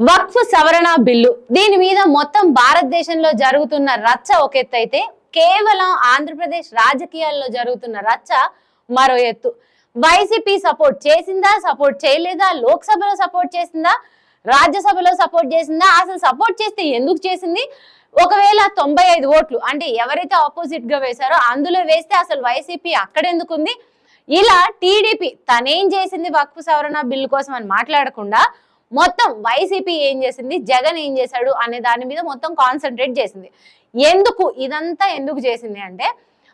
వక్ఫ్ సవరణ బిల్లు. దీని మీద మొత్తం భారతదేశంలో జరుగుతున్న రచ్చ ఒక ఎత్తు అయితే కేవలం ఆంధ్రప్రదేశ్ రాజకీయాల్లో జరుగుతున్న రచ్చ మరో ఎత్తు. వైసీపీ సపోర్ట్ చేసిందా సపోర్ట్ చేయలేదా లోక్సభలో సపోర్ట్ చేసిందా రాజ్యసభలో సపోర్ట్ చేసిందా అసలు సపోర్ట్ చేస్తే ఎందుకు చేసింది? ఒకవేళ తొంభై ఐదు ఓట్లు అంటే ఎవరైతే ఆపోజిట్గా వేశారో అందులో వేస్తే అసలు వైసీపీ అక్కడెందుకుంది ఇలా టీడీపీ తనేం చేసింది వక్ఫ్ సవరణ బిల్లు కోసం అని మాట్లాడకుండా మొత్తం వైసీపీ ఏం చేసింది? జగన్ ఏం చేశాడు? అనే దాని మీద మొత్తం కాన్సన్ట్రేట్ చేసింది. ఎందుకు? ఇదంతా ఎందుకు చేసింది అంటే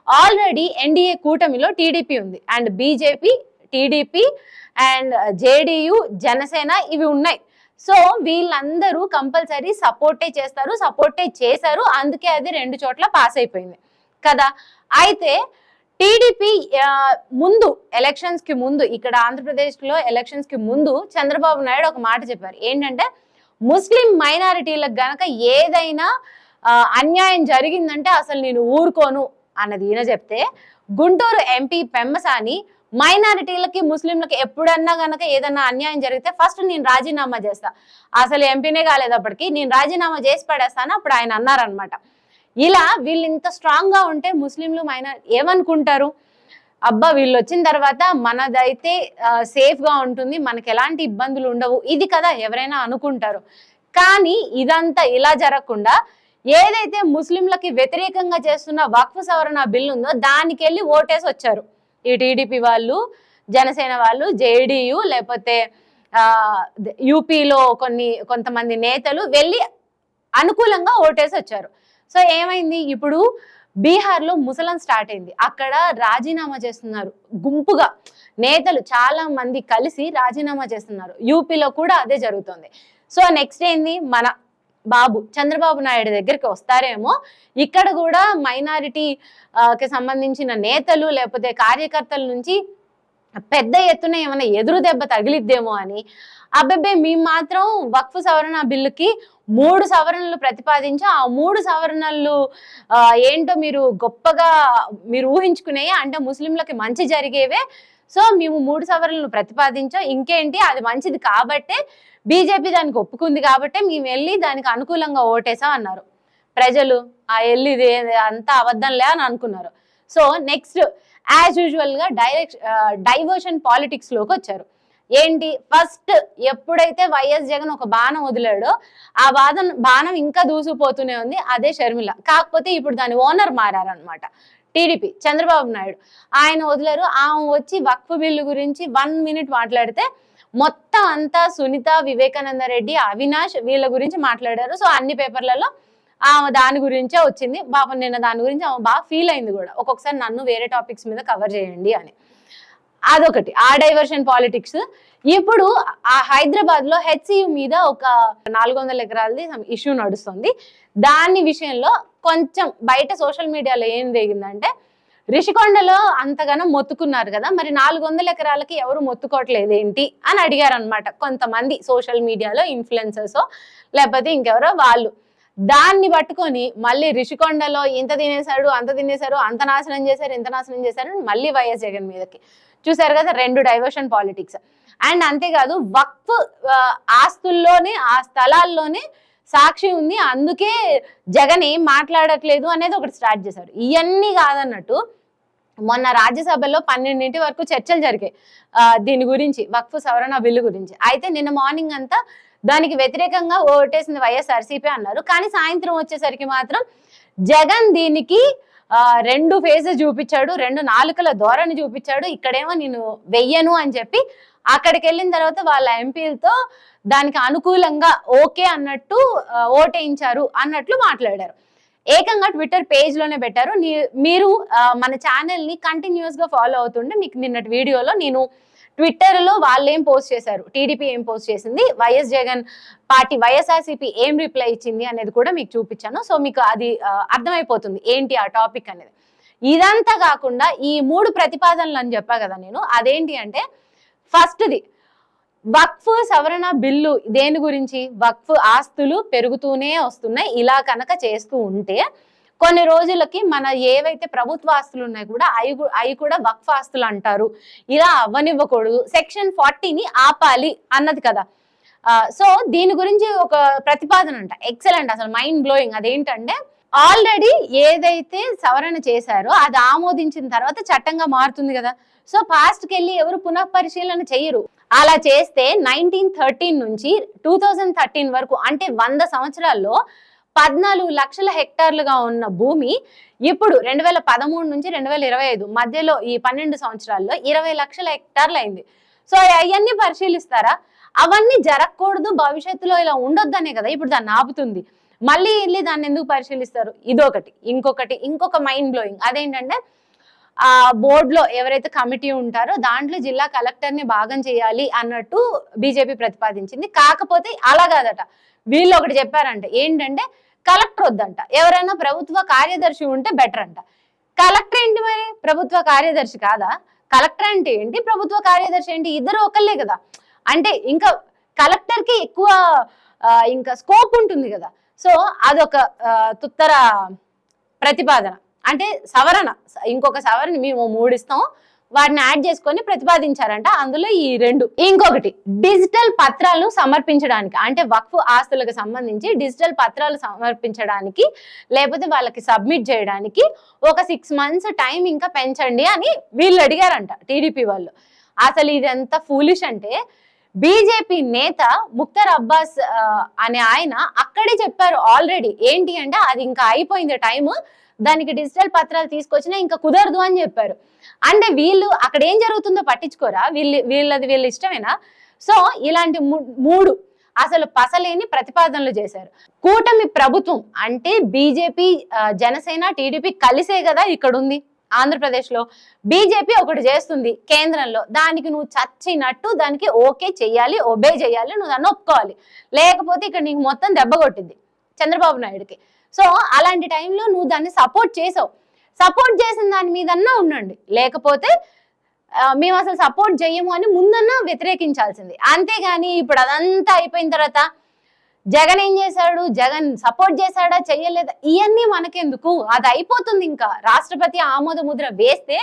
ఆల్రెడీ ఎన్డీఏ కూటమిలో టీడీపీ ఉంది. And BJP TDP and JDU Janasena ఇవి ఉన్నాయి. సో వీళ్ళందరూ కంపల్సరీ సపోర్టే చేస్తారు సపోర్టే చేశారు. అందుకే అది రెండు చోట్ల పాస్ అయిపోయింది. కదా? అయితే టీడీపీ ముందు ఎలక్షన్స్కి ముందు ఇక్కడ ఆంధ్రప్రదేశ్లో ఎలక్షన్స్కి ముందు చంద్రబాబు నాయుడు ఒక మాట చెప్పారు. ఏంటంటే ముస్లిం మైనారిటీలకు గనక ఏదైనా అన్యాయం జరిగిందంటే అసలు నేను ఊరుకోను అన్నది ఈయన చెప్తే గుంటూరు ఎంపీ పెమ్మసాని మైనారిటీలకి ముస్లింలకి ఎప్పుడన్నా గనక ఏదన్నా అన్యాయం జరిగితే ఫస్ట్ నేను రాజీనామా చేస్తా. అసలు ఎంపీనే కాలేదు అప్పటికి నేను రాజీనామా చేసి పడేస్తాను అప్పుడు ఆయన అన్నారనమాట ఇలా వీళ్ళు ఇంత స్ట్రాంగ్గా ఉంటే ముస్లింలు మైనార్ ఏమనుకుంటారు? అబ్బా వీళ్ళు వచ్చిన తర్వాత మనదైతే సేఫ్గా ఉంటుంది మనకి ఎలాంటి ఇబ్బందులు ఉండవు. ఇది కదా ఎవరైనా అనుకుంటారు. కానీ ఇదంతా ఇలా జరగకుండా ఏదైతే ముస్లింలకి వ్యతిరేకంగా చేస్తున్న వక్ఫ్ సవరణ బిల్లు ఉందో దానికి వెళ్ళి ఓటేసి వచ్చారు. ఈ టీడీపీ వాళ్ళు జనసేన వాళ్ళు జేడీయూ లేకపోతే యూపీలో కొన్ని కొంతమంది నేతలు వెళ్ళి అనుకూలంగా ఓటేసి వచ్చారు. సో ఏమైంది? ఇప్పుడు బీహార్లో ముసలం స్టార్ట్ అయింది. అక్కడ రాజీనామా చేస్తున్నారు. గుంపుగా నేతలు చాలా మంది కలిసి రాజీనామా చేస్తున్నారు. యూపీలో కూడా అదే జరుగుతుంది. సో నెక్స్ట్ ఏంది? మన బాబు చంద్రబాబు నాయుడు దగ్గరికి వస్తారేమో. ఇక్కడ కూడా మైనారిటీ కి సంబంధించిన నేతలు లేకపోతే కార్యకర్తల నుంచి పెద్ద ఎత్తున ఏమైనా ఎదురు దెబ్బ తగిలిద్దేమో అని అబ్బబ్బే మేము మాత్రం వక్ఫ్ సవరణ బిల్లుకి మూడు సవరణలు ప్రతిపాదించి ఆ మూడు సవరణలు ఏంటో మీరు గొప్పగా మీరు ఊహించుకునేవి అంటే ముస్లింలకి మంచి జరిగేవే. సో మేము మూడు సవరణలు ప్రతిపాదించాం. ఇంకేంటి? అది మంచిది కాబట్టే బీజేపీ దానికి ఒప్పుకుంది కాబట్టే మేము వెళ్ళి దానికి అనుకూలంగా ఓటేసాం అన్నారు. ప్రజలు ఆ వెళ్ళి ఇది అంతా అబద్ధంలే అని అనుకున్నారు. సో నెక్స్ట్ యాజ్ యూజువల్గా డైరెక్ట్ డైవర్షన్ పాలిటిక్స్లోకి వచ్చారు ఏంటి? ఫస్ట్ ఎప్పుడైతే వైఎస్ జగన్ ఒక బాణం వదిలాడో ఆ బాధం బాణం ఇంకా దూసుకుపోతూనే ఉంది. అదే షర్మిల. కాకపోతే ఇప్పుడు దాని ఓనర్ మారారనమాట టీడీపీ చంద్రబాబు నాయుడు. ఆయన వదిలారు. ఆమె వచ్చి వక్ఫ్ బిల్లు గురించి వన్ మినిట్ మాట్లాడితే మొత్తం అంతా సునీత వివేకానంద రెడ్డి అవినాష్ వీళ్ళ గురించి మాట్లాడారు. సో అన్ని పేపర్లలో ఆమె దాని గురించే వచ్చింది. పాపం నిన్న దాని గురించి ఆమె బాగా ఫీల్ అయింది కూడా. ఒక్కొక్కసారి నన్ను వేరే టాపిక్స్ మీద కవర్ చేయండి అని. అదొకటి. ఆ డైవర్షన్ పాలిటిక్స్. ఇప్పుడు ఆ హైదరాబాద్లో హెచ్సియు మీద ఒక నాలుగు వందల ఎకరాలది ఇష్యూ నడుస్తుంది. దాని విషయంలో కొంచెం బయట సోషల్ మీడియాలో ఏం జరిగిందంటే రిషికొండలో అంతగానో మొత్తుకున్నారు కదా మరి నాలుగు వందల ఎకరాలకి ఎవరు మొత్తుకోవట్లేదు ఏంటి అని అడిగారు అనమాట కొంతమంది సోషల్ మీడియాలో ఇన్ఫ్లుయెన్సర్స్ లేకపోతే ఇంకెవరో వాళ్ళు. దాన్ని పట్టుకొని మళ్ళీ రిషికొండలో ఇంత తినేశాడు అంత తినేశారు అంత నాశనం చేశారు ఇంత నాశనం చేశారు మళ్ళీ వైఎస్ జగన్ మీదకి. చూసారు కదా రెండు డైవర్షన్ పాలిటిక్స్ అండ్ అంతేకాదు వక్ఫ్ ఆస్తుల్లోనే ఆ స్థలాల్లోనే సాక్షి ఉంది. అందుకే జగన్ ఏం మాట్లాడట్లేదు అనేది ఒకటి స్టార్ట్ చేశారు. ఇవన్నీ కాదన్నట్టు మొన్న రాజ్యసభలో పన్నెండింటి వరకు చర్చలు జరిగాయి దీని గురించి వక్ఫ్ సవరణ బిల్లు గురించి. అయితే నిన్న మార్నింగ్ అంతా దానికి వ్యతిరేకంగా ఓటేసింది వైఎస్ఆర్సీపీ అన్నారు. కానీ సాయంత్రం వచ్చేసరికి మాత్రం జగన్ దీనికి రెండు ఫేజెస్ చూపించాడు రెండు నాలుకల ధోరణి చూపించాడు ఇక్కడేమో నేను వెయ్యను అని చెప్పి అక్కడికి వెళ్ళిన తర్వాత వాళ్ళ ఎంపీలతో దానికి అనుకూలంగా ఓకే అన్నట్టు ఓటేయించారు అన్నట్లు మాట్లాడారు. ఏకంగా ట్విట్టర్ పేజ్లోనే పెట్టారు మీరు మన ఛానల్ని కంటిన్యూస్గా ఫాలో అవుతుంటే మీకు నిన్నటి వీడియోలో నేను ట్విట్టర్లో వాళ్ళు ఏం పోస్ట్ చేశారు? టీడీపీ ఏం పోస్ట్ చేసింది? వైఎస్ జగన్ పార్టీ వైఎస్ఆర్సీపీ ఏం రిప్లై ఇచ్చింది అనేది కూడా మీకు చూపించాను. సో మీకు అది అర్థమైపోతుంది ఏంటి ఆ టాపిక్ అనేది. ఇదంతా కాకుండా ఈ మూడు ప్రతిపాదనలు అని చెప్పా కదా నేను అదేంటి అంటే ఫస్ట్ది వక్ఫ్ సవరణ బిల్లు దేని గురించి? వక్ఫ్ ఆస్తులు పెరుగుతూనే వస్తున్నాయి. ఇలా కనుక చేస్తూ ఉంటే కొన్ని రోజులకి మన ఏవైతే ప్రభుత్వ ఆస్తులు ఉన్నాయి కూడా అవి అవి కూడా వక్ఫ్ ఆస్తులు అంటారు. ఇలా అవ్వనివ్వకూడదు. సెక్షన్ ఫార్టీని ఆపాలి అన్నది కదా. సో దీని గురించి ఒక ప్రతిపాదన అంట. ఎక్సలెంట్ అసలు మైండ్ బ్లోయింగ్. అదేంటంటే ఆల్రెడీ ఏదైతే సవరణ చేశారో అది ఆమోదించిన తర్వాత చట్టంగా మారుతుంది కదా. సో పాస్ట్కి వెళ్ళి ఎవరు పునః పరిశీలన అలా చేస్తే నైన్టీన్ థర్టీన్ నుంచి టూ థౌజండ్ థర్టీన్ వరకు అంటే వంద సంవత్సరాల్లో పద్నాలుగు లక్షల హెక్టార్లుగా ఉన్న భూమి ఇప్పుడు రెండు వేల పదమూడు నుంచి రెండు వేల ఇరవై ఐదు మధ్యలో ఈ పన్నెండు సంవత్సరాల్లో ఇరవై లక్షల హెక్టార్లు అయింది. సో అవన్నీ పరిశీలిస్తారా? అవన్నీ జరగకూడదు భవిష్యత్తులో ఇలా ఉండొద్దనే కదా ఇప్పుడు దాన్ని ఆపుతుంది. మళ్ళీ వెళ్ళి దాన్ని ఎందుకు పరిశీలిస్తారు? ఇదొకటి. ఇంకొకటి ఇంకొక మైండ్ బ్లోయింగ్ అదేంటంటే ఆ బోర్డులో ఎవరైతే కమిటీ ఉంటారో దాంట్లో జిల్లా కలెక్టర్ని భాగం చేయాలి అన్నట్టు బీజేపీ ప్రతిపాదించింది. కాకపోతే అలా కాదట. వీళ్ళు ఒకటి చెప్పారంట. ఏంటంటే కలెక్టర్ వద్దంట. ఎవరైనా ప్రభుత్వ కార్యదర్శి ఉంటే బెటర్ అంట. కలెక్టర్ ఏంటి మరి? ప్రభుత్వ కార్యదర్శి కాదా? కలెక్టర్ అంటే ఏంటి? ప్రభుత్వ కార్యదర్శి ఏంటి ఇద్దరు ఒకళ్ళే కదా. అంటే ఇంకా కలెక్టర్కి ఎక్కువ ఇంకా స్కోప్ ఉంటుంది కదా. సో అదొక తుత్తర ప్రతిపాదన. అంటే సవరణ. ఇంకొక సవరణ మేము మూడిస్తాం. వాటిని యాడ్ చేసుకొని ప్రతిపాదించారంట. అందులో ఈ రెండు. ఇంకొకటి డిజిటల్ పత్రాలను సమర్పించడానికి అంటే వక్ఫ్ ఆస్తులకు సంబంధించి డిజిటల్ పత్రాలు సమర్పించడానికి లేకపోతే వాళ్ళకి సబ్మిట్ చేయడానికి ఒక సిక్స్ మంత్స్ టైం ఇంకా పెంచండి అని వీళ్ళు అడిగారంట టీడీపీ వాళ్ళు. అసలు ఇది ఎంత ఫూలిష్ అంటే బీజేపీ నేత ముక్తర్ అబ్బాస్ అనే ఆయన అక్కడే చెప్పారు ఆల్రెడీ ఏంటి అంటే అది ఇంకా అయిపోయింది టైం దానికి డిజిటల్ పత్రాలు తీసుకొచ్చినా ఇంకా కుదరదు అని చెప్పారు. అంటే వీళ్ళు అక్కడ ఏం జరుగుతుందో పట్టించుకోరా? వీళ్ళు వీళ్ళది వీళ్ళ ఇష్టమేనా? సో ఇలాంటి ము- మూడు అసలు పసలేని ప్రతిపాదనలు చేశారు. కూటమి ప్రభుత్వం అంటే బీజేపీ జనసేన టీడీపీ కలిసే కదా ఇక్కడ ఉంది ఆంధ్రప్రదేశ్లో బీజేపీ ఒకటి చేస్తుంది కేంద్రంలో. దానికి నువ్వు చచ్చినట్టు దానికి ఓకే చెయ్యాలి ఒబే చేయాలి నువ్వు దాన్ని ఒప్పుకోవాలి. లేకపోతే ఇక్కడ నీకు మొత్తం దెబ్బ కొట్టింది చంద్రబాబు నాయుడుకి. సో అలాంటి టైంలో నువ్వు దాన్ని సపోర్ట్ చేసావు. సపోర్ట్ చేసిన దాని మీదన్నా ఉండండి. లేకపోతే మేము అసలు సపోర్ట్ చేయము అని ముందన్నా వ్యతిరేకించాల్సింది. అంతేగాని ఇప్పుడు అదంతా అయిపోయిన తర్వాత జగన్ ఏం చేశాడు? జగన్ సపోర్ట్ చేశాడా? చెయ్యలేదా? ఇవన్నీ మనకెందుకు? అది అయిపోతుంది ఇంకా. రాష్ట్రపతి ఆమోద ముద్ర వేస్తే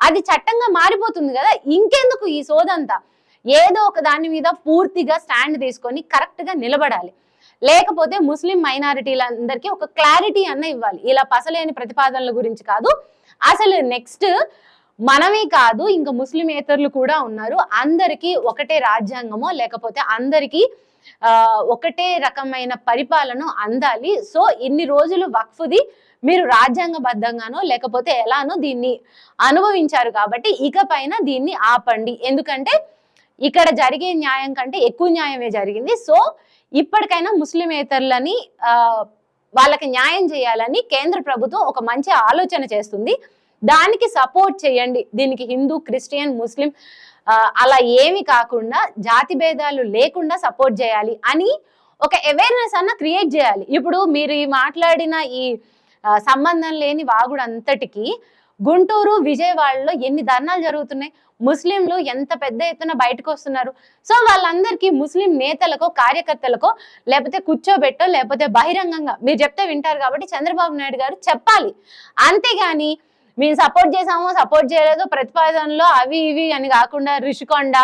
అది చట్టంగా మారిపోతుంది కదా? ఇంకెందుకు ఈ సోదంతా? ఏదో ఒక దాని మీద పూర్తిగా స్టాండ్ తీసుకొని కరెక్ట్గా నిలబడాలి. లేకపోతే ముస్లిం మైనారిటీలందరికీ ఒక క్లారిటీ అన్న ఇవ్వాలి. ఇలా పసలేని ప్రతిపాదనల గురించి కాదు. అసలు నెక్స్ట్ మనమే కాదు ఇంకా ముస్లిం ఏతరులు కూడా ఉన్నారు. అందరికీ ఒకటే రాజ్యాంగమో లేకపోతే అందరికీ ఒకటే రకమైన పరిపాలన అందాలి. సో ఇన్ని రోజులు వక్ఫ్ది మీరు రాజ్యాంగబద్ధంగానో లేకపోతే ఎలానో దీన్ని అనుభవించారు కాబట్టి ఇక పైన దీన్ని ఆపండి. ఎందుకంటే ఇక్కడ జరిగే న్యాయం కంటే ఎక్కువ న్యాయమే జరిగింది. సో ఇప్పటికైనా ముస్లిమేతరులని వాళ్ళకి న్యాయం చేయాలని కేంద్ర ప్రభుత్వం ఒక మంచి ఆలోచన చేస్తుంది. దానికి సపోర్ట్ చేయండి. దీనికి హిందూ క్రిస్టియన్ ముస్లిం అలా ఏమి కాకుండా జాతి భేదాలు లేకుండా సపోర్ట్ చేయాలి అని ఒక అవేర్నెస్ అన్న క్రియేట్ చేయాలి. ఇప్పుడు మీరు ఈ మాట్లాడిన ఈ సంబంధం లేని వాగుడు అంతటికి గుంటూరు విజయవాడలో ఎన్ని ధర్నాలు జరుగుతున్నాయి? ముస్లింలు ఎంత పెద్ద ఎత్తున బయటకు వస్తున్నారు? సో వాళ్ళందరికీ ముస్లిం నేతలకో కార్యకర్తలకో లేకపోతే కూర్చోబెట్టో లేకపోతే బహిరంగంగా మీరు చెప్తే వింటారు కాబట్టి చంద్రబాబు నాయుడు గారు చెప్పాలి. అంతేగాని మేము సపోర్ట్ చేసాము సపోర్ట్ చేయలేదు. ప్రతిపాదనలో అవి ఇవి అని కాకుండా రిషికొండ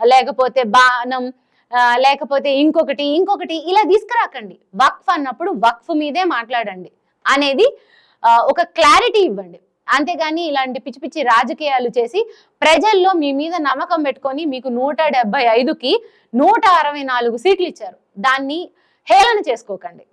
లేకపోతే బాణం లేకపోతే ఇంకొకటి ఇంకొకటి ఇలా తీసుకురాకండి. వక్ఫ్ అన్నప్పుడు వక్ఫ్ మీదే మాట్లాడండి అనేది ఒక క్లారిటీ ఇవ్వండి. అంతేగాని ఇలాంటి పిచ్చి పిచ్చి రాజకీయాలు చేసి ప్రజల్లో మీ మీద నమ్మకం పెట్టుకొని మీకు నూట డెబ్బై ఐదుకి నూట అరవై నాలుగు సీట్లు ఇచ్చారు. దాన్ని హేళన చేసుకోకండి.